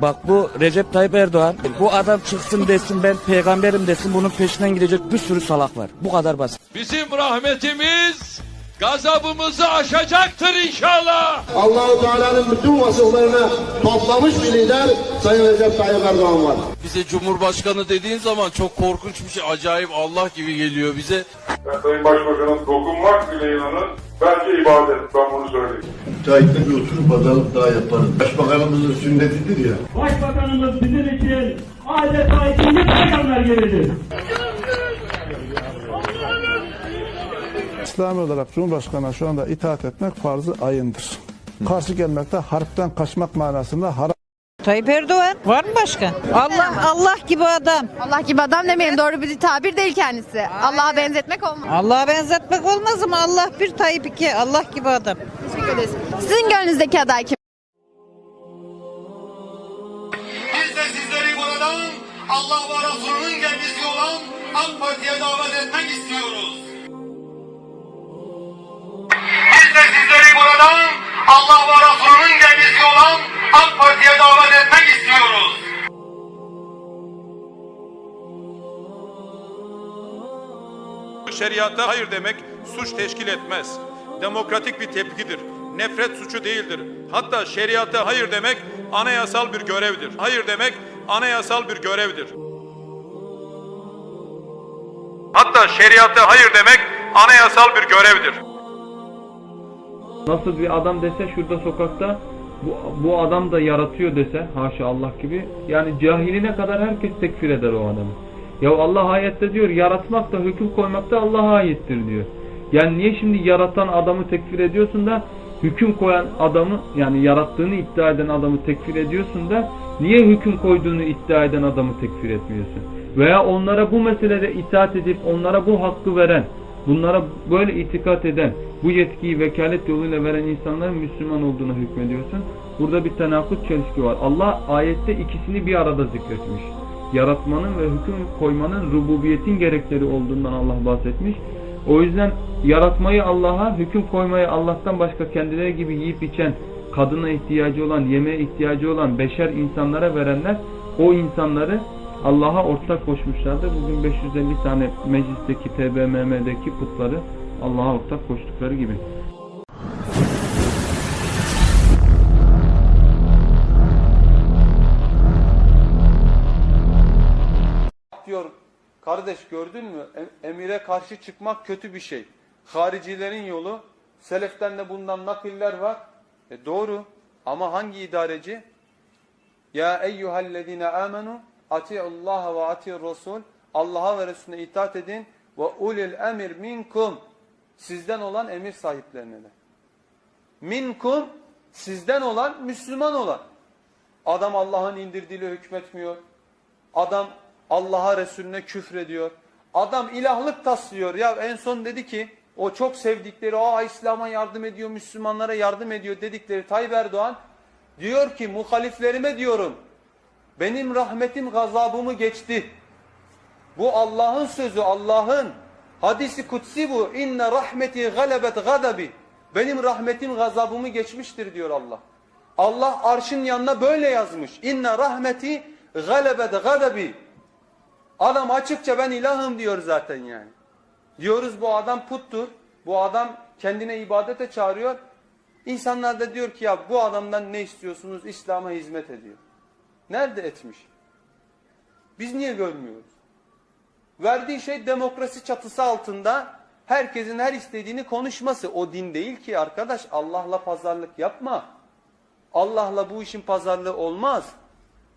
Bak bu Recep Tayyip Erdoğan. Bu adam çıksın desin ben peygamberim desin bunun peşinden gidecek bir sürü salak var. Bu kadar basit. Bizim rahmetimiz gazabımızı aşacaktır inşallah. Allahu Teala'nın bütün vasıflarını toplamış bir lider Sayın Recep Tayyip Erdoğan var. Bize Cumhurbaşkanı dediğin zaman çok korkunç bir şey. Acayip Allah gibi geliyor bize. Ben Sayın Başbakan'ın dokunmak bile inanın bence ibadet. Ben bunu söyleyeyim. Müteahhitle bir oturup pazarlık daha yaparız. Başbakanımızın sünnetidir ya. Başbakanımız bizim için adeta ikinci peygamber gibidir. İslami olarak Cumhurbaşkanı'na şu anda itaat etmek farzı ayındır. Karşı gelmekte harpten kaçmak manasında haram. Tayyip Erdoğan var mı başka? Allah Allah gibi adam. Allah gibi adam demeyelim doğru bir tabir değil kendisi. Allah'a benzetmek olmaz. Allah'a benzetmek olmaz ama Allah bir Tayyip iki. Allah gibi adam. Teşekkür ederiz. Sizin gönlünüzdeki aday kim? Biz de sizleri buradan Allah ve Resulünün gemisi olan AK Parti'ye davet etmek istiyoruz. Biz de sizleri buradan Allah ve Resulünün gemisi olan AK Parti'ye davet etmek istiyoruz. Şeriata hayır demek suç teşkil etmez. Demokratik bir tepkidir. Nefret suçu değildir. Hatta şeriata hayır demek anayasal bir görevdir. Hayır demek anayasal bir görevdir. Hatta şeriata hayır demek anayasal bir görevdir. Nasıl bir adam dese şurada sokakta bu, bu adam da yaratıyor dese haşa Allah gibi yani cahiline kadar herkes tekfir eder o adamı. Ya Allah ayette diyor yaratmak da hüküm koymak da Allah'a aittir diyor. Yani niye şimdi yaratan adamı tekfir ediyorsun da hüküm koyan adamı yani yarattığını iddia eden adamı tekfir ediyorsun da niye hüküm koyduğunu iddia eden adamı tekfir etmiyorsun? Veya onlara bu meselede itaat edip onlara bu hakkı veren, bunlara böyle itikat eden, bu yetkiyi vekalet yoluyla veren insanların Müslüman olduğuna hükmediyorsun. Burada bir tenakut çelişki var. Allah ayette ikisini bir arada zikretmiş. Yaratmanın ve hüküm koymanın rububiyetin gerekleri olduğundan Allah bahsetmiş. O yüzden yaratmayı Allah'a, hüküm koymayı Allah'tan başka kendileri gibi yiyip içen, kadına ihtiyacı olan, yemeğe ihtiyacı olan beşer insanlara verenler o insanları Allah'a ortak koşmuşlardır. Bugün 550 tane meclisteki, TBMM'deki putları Allah'a ortak koştukları gibi. diyor kardeş gördün mü Em- emire karşı çıkmak kötü bir şey. Haricilerin yolu seleften de bundan nakiller var. E doğru ama hangi idareci? Ya eyyühellezine amenu ati'ullaha ve ati'ur rasul Allah'a ve Resulüne itaat edin ve ulil emir minkum sizden olan emir sahiplerine de. Minkum sizden olan Müslüman olan. Adam Allah'ın indirdiğiyle hükmetmiyor. Adam Allah'a Resulüne küfrediyor. Adam ilahlık taslıyor. Ya en son dedi ki o çok sevdikleri aa İslam'a yardım ediyor, Müslümanlara yardım ediyor dedikleri Tayyip Erdoğan diyor ki muhaliflerime diyorum benim rahmetim gazabımı geçti. Bu Allah'ın sözü, Allah'ın hadisi kutsi bu. İnne rahmeti galebet gadabi. Benim rahmetim gazabımı geçmiştir diyor Allah. Allah arşın yanına böyle yazmış. İnne rahmeti galebet gadabi. Adam açıkça ben ilahım diyor zaten yani. Diyoruz bu adam puttur. Bu adam kendine ibadete çağırıyor. İnsanlar da diyor ki ya bu adamdan ne istiyorsunuz? İslam'a hizmet ediyor. Nerede etmiş? Biz niye görmüyoruz? Verdiği şey demokrasi çatısı altında herkesin her istediğini konuşması. O din değil ki arkadaş. Allah'la pazarlık yapma. Allah'la bu işin pazarlığı olmaz.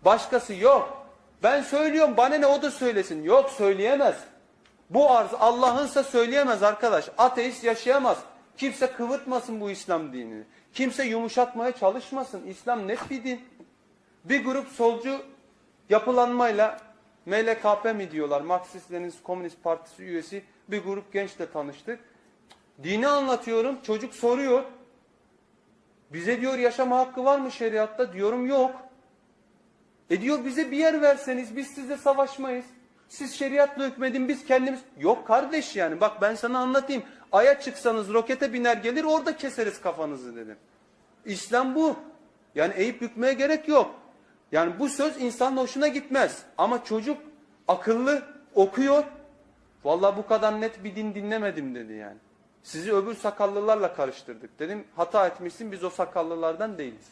Başkası yok. Ben söylüyorum bana ne o da söylesin. Yok söyleyemez. Bu arz Allah'ınsa söyleyemez arkadaş. Ateist yaşayamaz. Kimse kıvırtmasın bu İslam dinini. Kimse yumuşatmaya çalışmasın. İslam net bir din. Bir grup solcu yapılanmayla MLKP mi diyorlar? Marksist Leninist Komünist Partisi üyesi bir grup gençle tanıştık. Dini anlatıyorum. Çocuk soruyor. Bize diyor yaşama hakkı var mı şeriatta? Diyorum yok. E diyor bize bir yer verseniz biz sizle savaşmayız. Siz şeriatla hükmedin biz kendimiz. Yok kardeş yani bak ben sana anlatayım. Aya çıksanız rokete biner gelir orada keseriz kafanızı dedim. İslam bu. Yani eğip bükmeye gerek yok. Yani bu söz insanın hoşuna gitmez. Ama çocuk akıllı okuyor. Vallahi bu kadar net bir din dinlemedim dedi yani. Sizi öbür sakallılarla karıştırdık. Dedim hata etmişsin biz o sakallılardan değiliz.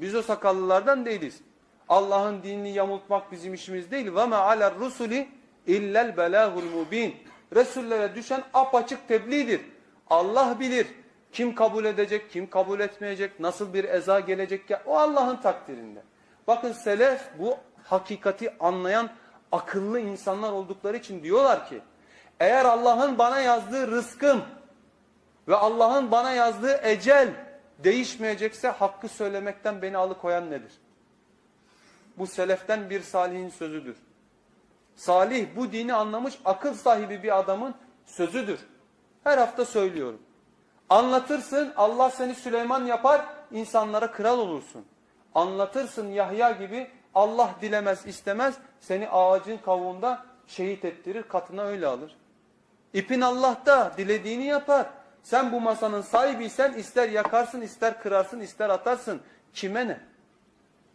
Biz o sakallılardan değiliz. Allah'ın dinini yamultmak bizim işimiz değil. Ve aler rusuli illel belâhul mubin. Resullere düşen apaçık tebliğdir. Allah bilir. Kim kabul edecek, kim kabul etmeyecek, nasıl bir eza gelecek ya o Allah'ın takdirinde. Bakın selef bu hakikati anlayan akıllı insanlar oldukları için diyorlar ki eğer Allah'ın bana yazdığı rızkım ve Allah'ın bana yazdığı ecel değişmeyecekse hakkı söylemekten beni alıkoyan nedir? Bu seleften bir salihin sözüdür. Salih bu dini anlamış akıl sahibi bir adamın sözüdür. Her hafta söylüyorum. Anlatırsın Allah seni Süleyman yapar insanlara kral olursun. Anlatırsın Yahya gibi Allah dilemez istemez seni ağacın kavuğunda şehit ettirir katına öyle alır. İpin Allah'ta dilediğini yapar. Sen bu masanın sahibiysen ister yakarsın ister kırarsın ister atarsın. Kime ne?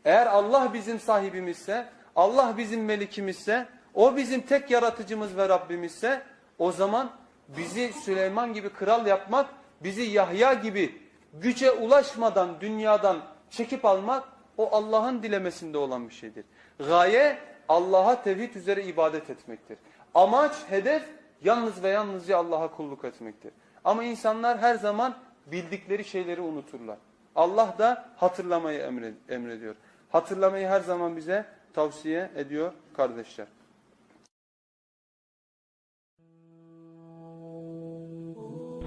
Eğer Allah bizim sahibimizse, Allah bizim melikimizse, o bizim tek yaratıcımız ve Rabbimizse o zaman bizi Süleyman gibi kral yapmak, bizi Yahya gibi güce ulaşmadan dünyadan çekip almak o Allah'ın dilemesinde olan bir şeydir. Gaye Allah'a tevhid üzere ibadet etmektir. Amaç, hedef yalnız ve yalnızca Allah'a kulluk etmektir. Ama insanlar her zaman bildikleri şeyleri unuturlar. Allah da hatırlamayı emrediyor. Hatırlamayı her zaman bize tavsiye ediyor kardeşler.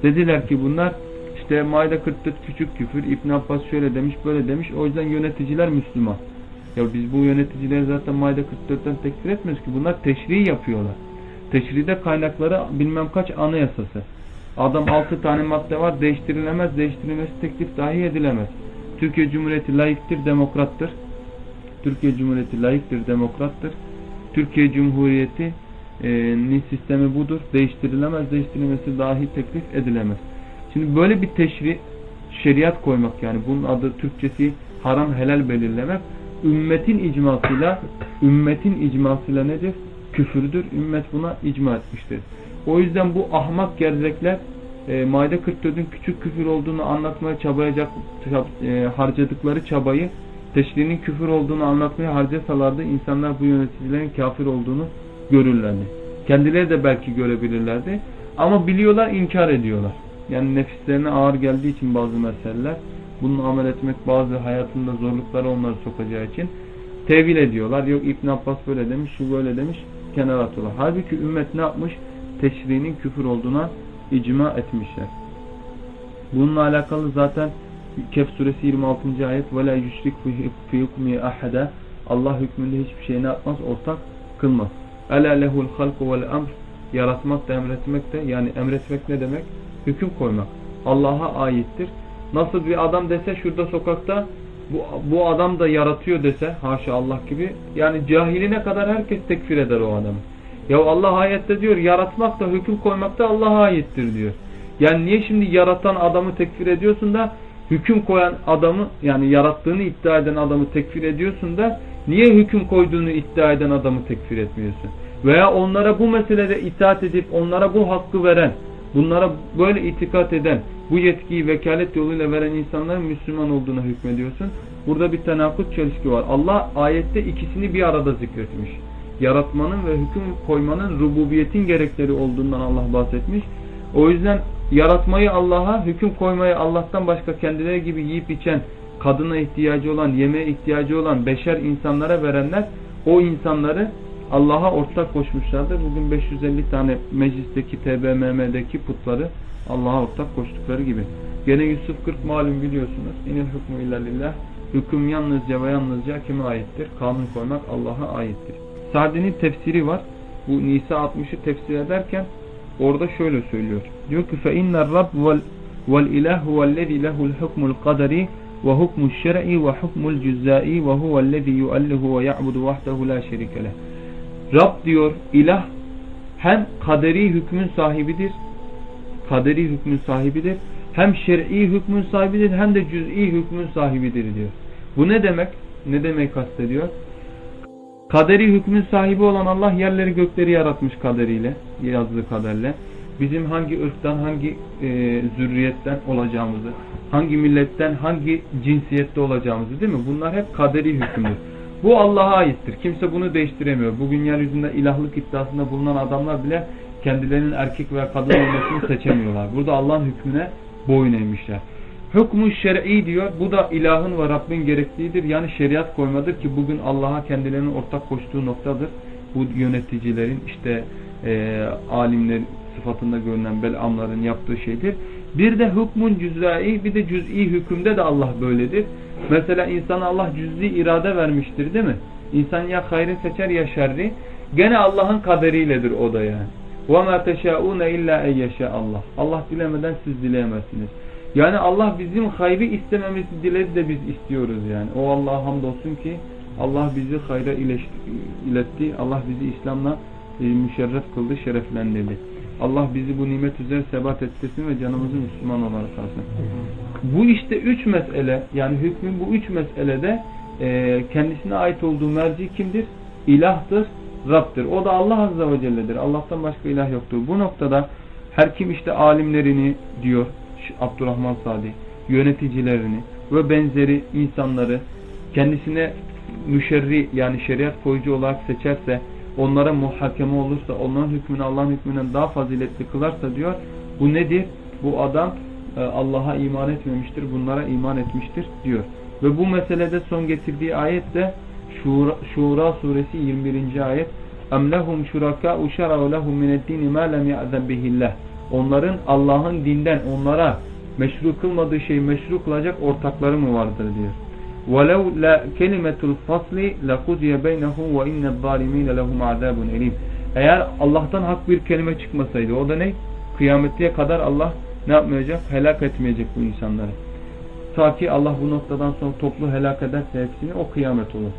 Dediler ki bunlar işte Maide 44 küçük küfür, İbn Abbas şöyle demiş, böyle demiş. O yüzden yöneticiler Müslüman. Ya biz bu yöneticileri zaten Maide 44'ten tekfir etmiyoruz ki. Bunlar teşri yapıyorlar. Teşride kaynakları bilmem kaç anayasası. Adam 6 tane madde var değiştirilemez, değiştirilmesi teklif dahi edilemez. Türkiye Cumhuriyeti layıktır, demokrattır. Türkiye Cumhuriyeti layıktır, demokrattır. Türkiye Cumhuriyeti ni sistemi budur. Değiştirilemez, değiştirilmesi dahi teklif edilemez. Şimdi böyle bir teşri, şeriat koymak yani bunun adı Türkçesi haram helal belirlemek ümmetin icmasıyla ümmetin icmasıyla nedir? Küfürdür. Ümmet buna icma etmiştir. O yüzden bu ahmak gerzekler e, Maide 44'ün küçük küfür olduğunu anlatmaya çabayacak e, harcadıkları çabayı teşrinin küfür olduğunu anlatmaya harcasalardı insanlar bu yöneticilerin kafir olduğunu görürlerdi. Kendileri de belki görebilirlerdi. Ama biliyorlar inkar ediyorlar. Yani nefislerine ağır geldiği için bazı meseleler bunu amel etmek bazı hayatında zorluklara onları sokacağı için tevil ediyorlar. Yok İbn Abbas böyle demiş, şu böyle demiş, kenara atıyorlar. Halbuki ümmet ne yapmış? Teşrinin küfür olduğuna icma etmişler. Bununla alakalı zaten Kehf suresi 26. ayet وَلَا يُشْرِكْ فِي حُكْمِهِ أَحَدًا Allah hükmünde hiçbir şey ne yapmaz? Ortak kılmaz. Ela lehul halku vel emr. Yaratmak da emretmek de yani emretmek ne demek? Hüküm koymak. Allah'a aittir. Nasıl bir adam dese şurada sokakta bu, bu adam da yaratıyor dese haşa Allah gibi yani cahiline kadar herkes tekfir eder o adamı. Ya Allah ayette diyor yaratmak da hüküm koymak da Allah'a aittir diyor. Yani niye şimdi yaratan adamı tekfir ediyorsun da hüküm koyan adamı yani yarattığını iddia eden adamı tekfir ediyorsun da niye hüküm koyduğunu iddia eden adamı tekfir etmiyorsun? Veya onlara bu meselede itaat edip onlara bu hakkı veren, bunlara böyle itikat eden, bu yetkiyi vekalet yoluyla veren insanların Müslüman olduğuna hükmediyorsun. Burada bir tenakut çelişki var. Allah ayette ikisini bir arada zikretmiş. Yaratmanın ve hüküm koymanın rububiyetin gerekleri olduğundan Allah bahsetmiş. O yüzden yaratmayı Allah'a, hüküm koymayı Allah'tan başka kendileri gibi yiyip içen, kadına ihtiyacı olan, yemeğe ihtiyacı olan beşer insanlara verenler o insanları Allah'a ortak koşmuşlardır. Bugün 550 tane meclisteki TBMM'deki putları Allah'a ortak koştukları gibi. Gene Yusuf 40 malum biliyorsunuz. İnil hükmü illalillah. Hüküm yalnızca ve yalnızca kime aittir? Kanun koymak Allah'a aittir. Sa'di'nin tefsiri var. Bu Nisa 60'ı tefsir ederken orada şöyle söylüyor. Diyor ki فَاِنَّ الرَّبْ وَالْاِلَهُ وَالَّذِي لَهُ الْحُكْمُ الْقَدَرِ وَحُكْمُ الشَّرْعِ وَحُكْمُ الْجُزَّاءِ وَهُوَ الَّذِي يُؤَلِّهُ وَيَعْبُدُ وَحْدَهُ لَا شَرِكَ لَهُ Rab diyor, ilah hem kaderi hükmün sahibidir, kaderi hükmün sahibidir, hem şer'i hükmün sahibidir hem de cüz'i hükmün sahibidir diyor. Bu ne demek? ne demek kastediyor? Kaderi hükmün sahibi olan Allah yerleri gökleri yaratmış kaderiyle, yazdığı kaderle. Bizim hangi ırktan, hangi e, zürriyetten olacağımızı, hangi milletten, hangi cinsiyette olacağımızı değil mi? Bunlar hep kaderi hükümdür. Bu Allah'a aittir. Kimse bunu değiştiremiyor. Bugün yeryüzünde ilahlık iddiasında bulunan adamlar bile kendilerinin erkek veya kadın olmasını seçemiyorlar. Burada Allah'ın hükmüne boyun eğmişler. Hükmü şer'i diyor. Bu da ilahın ve Rabbin gerektiğidir. Yani şeriat koymadır ki bugün Allah'a kendilerinin ortak koştuğu noktadır. Bu yöneticilerin işte e, alimler sıfatında görünen belamların yaptığı şeydir. Bir de hükmün cüzai bir de cüz'i hükümde de Allah böyledir. Mesela insana Allah cüz'i irade vermiştir değil mi? İnsan ya hayrı seçer ya şerri. Gene Allah'ın kaderiyledir o da yani. وَمَا تَشَاءُونَ اِلَّا اَيَّشَاءَ Allah. Allah dilemeden siz dileyemezsiniz. Yani Allah bizim hayrı istememizi diledi de biz istiyoruz yani. O Allah'a hamdolsun ki Allah bizi hayra iletti. Allah bizi İslam'la e, müşerref kıldı, şereflendirdi. Allah bizi bu nimet üzere sebat ettirsin ve canımızı Müslüman olarak kalsın. Bu işte üç mesele yani hükmün bu üç meselede e, kendisine ait olduğu merci kimdir? İlahtır, Rab'dır. O da Allah Azze ve Celle'dir. Allah'tan başka ilah yoktur. Bu noktada her kim işte alimlerini diyor Abdurrahman Sadi, yöneticilerini ve benzeri insanları kendisine müşerri yani şeriat koyucu olarak seçerse onlara muhakeme olursa onların hükmünü Allah'ın hükmünden daha faziletli kılarsa diyor bu nedir? Bu adam e, Allah'a iman etmemiştir. Bunlara iman etmiştir diyor. Ve bu meselede son getirdiği ayet de Şura, Şura suresi 21. ayet اَمْ لَهُمْ شُرَكَاءُ شَرَوْ لَهُمْ مِنَ الدِّينِ مَا لَمْ يَعْذَبْ بِهِ اللّٰهِ Onların Allah'ın dinden onlara meşru kılmadığı şeyi meşru kılacak ortakları mı vardır diyor. وَلَوْ لَا كَلِمَةُ الْفَصْلِ لَقُضِيَ بَيْنَهُمْ وَاِنَّ الظَّالِمِينَ لَهُمْ عَذَابٌ اَلِيمٌ Eğer Allah'tan hak bir kelime çıkmasaydı o da ne? Kıyametliğe kadar Allah ne yapmayacak? Helak etmeyecek bu insanları. Ta ki Allah bu noktadan sonra toplu helak ederse hepsini o kıyamet olur.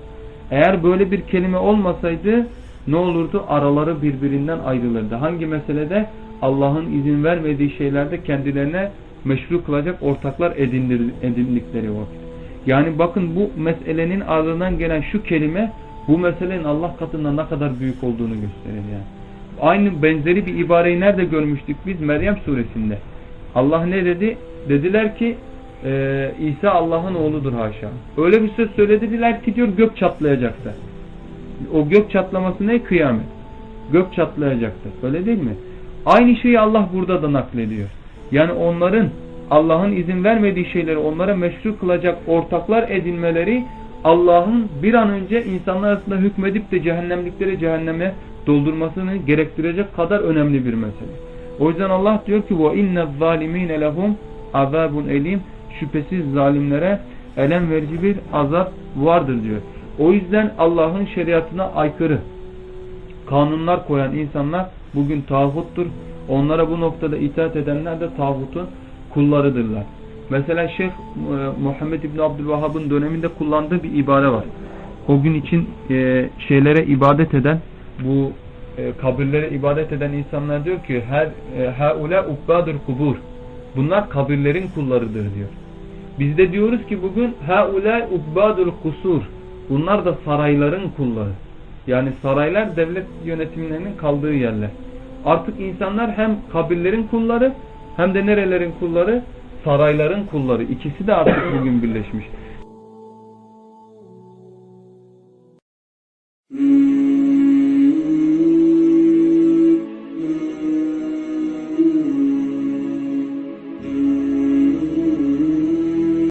Eğer böyle bir kelime olmasaydı ne olurdu? Araları birbirinden ayrılırdı. Hangi meselede? Allah'ın izin vermediği şeylerde kendilerine meşru kılacak ortaklar edindir, edindikleri vakit. Yani bakın bu meselenin ardından gelen şu kelime bu meselenin Allah katında ne kadar büyük olduğunu gösterir yani. Aynı benzeri bir ibareyi nerede görmüştük biz? Meryem suresinde. Allah ne dedi? Dediler ki e, İsa Allah'ın oğludur haşa. Öyle bir söz söylediler ki diyor gök çatlayacaktı. O gök çatlaması ne? Kıyamet. Gök çatlayacaktır. Öyle değil mi? Aynı şeyi Allah burada da naklediyor. Yani onların Allah'ın izin vermediği şeyleri onlara meşru kılacak ortaklar edinmeleri Allah'ın bir an önce insanlar arasında hükmedip de cehennemlikleri cehenneme doldurmasını gerektirecek kadar önemli bir mesele. O yüzden Allah diyor ki وَاِنَّ الظَّالِم۪ينَ لَهُمْ azabun elim şüphesiz zalimlere elem verici bir azap vardır diyor. O yüzden Allah'ın şeriatına aykırı kanunlar koyan insanlar bugün tağuttur. Onlara bu noktada itaat edenler de tağutun kullarıdırlar. Mesela Şeyh Muhammed İbni Abdülvahhab'ın döneminde kullandığı bir ibare var. O gün için e, şeylere ibadet eden bu e, kabirlere ibadet eden insanlar diyor ki her e, haula ubbadur kubur. Bunlar kabirlerin kullarıdır diyor. Biz de diyoruz ki bugün haula ubbadur kusur. Bunlar da sarayların kulları. Yani saraylar devlet yönetimlerinin kaldığı yerler. Artık insanlar hem kabirlerin kulları hem de nerelerin kulları? Sarayların kulları. İkisi de artık bugün birleşmiş.